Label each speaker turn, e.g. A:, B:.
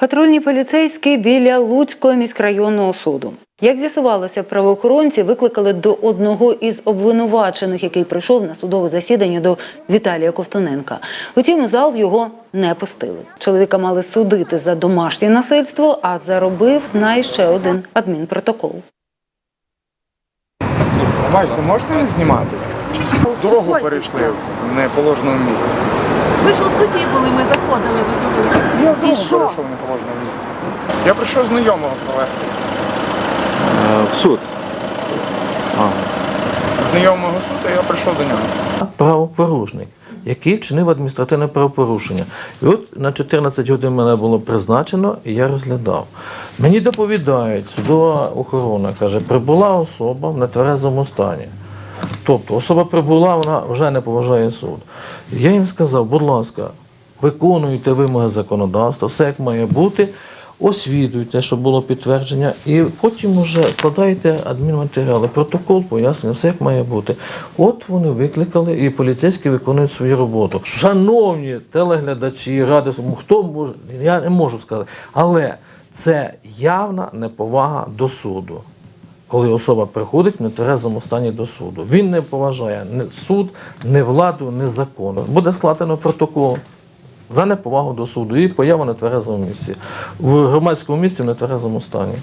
A: Патрульні поліцейські біля Луцького міськрайонного суду. Як з'ясувалося, правоохоронці викликали до одного із обвинувачених, який прийшов на судове засідання до Віталія Ковтоненка. Утім, у зал його не пустили. Чоловіка мали судити за домашнє насильство, а заробив на іще один адмінпротокол.
B: Бачите, можете не знімати? Дорогу перейшли в неположеному місці.
C: Ви ж у суді були, ми заходили, ви були.
B: Я дорогу перейшов в неположеному місці. Я прийшов знайомого провести.
D: Е, В суд. Ага.
B: Знайомого суду, я прийшов до нього.
D: Правопорушник, який вчинив адміністративне правопорушення. І от на 14 годин мене було призначено, і я розглядав. Мені доповідають, судова охорона каже, прибула особа в нетверезому стані. Тобто особа прибула, вона вже не поважає суд. Я їм сказав, будь ласка, виконуйте вимоги законодавства, все як має бути, освідуйте, щоб було підтвердження, і потім вже складайте адмінматеріали, протокол, пояснення, все як має бути. От вони викликали, і поліцейські виконують свою роботу. Шановні телеглядачі, ради, хто може, я не можу сказати, але це явна неповага до суду коли особа приходить в нетверезому стані до суду. Він не поважає ні суд, ні владу, ні закон. Буде складено протокол за неповагу до суду і поява на тверезому місці в громадському місці в нетверезому стані.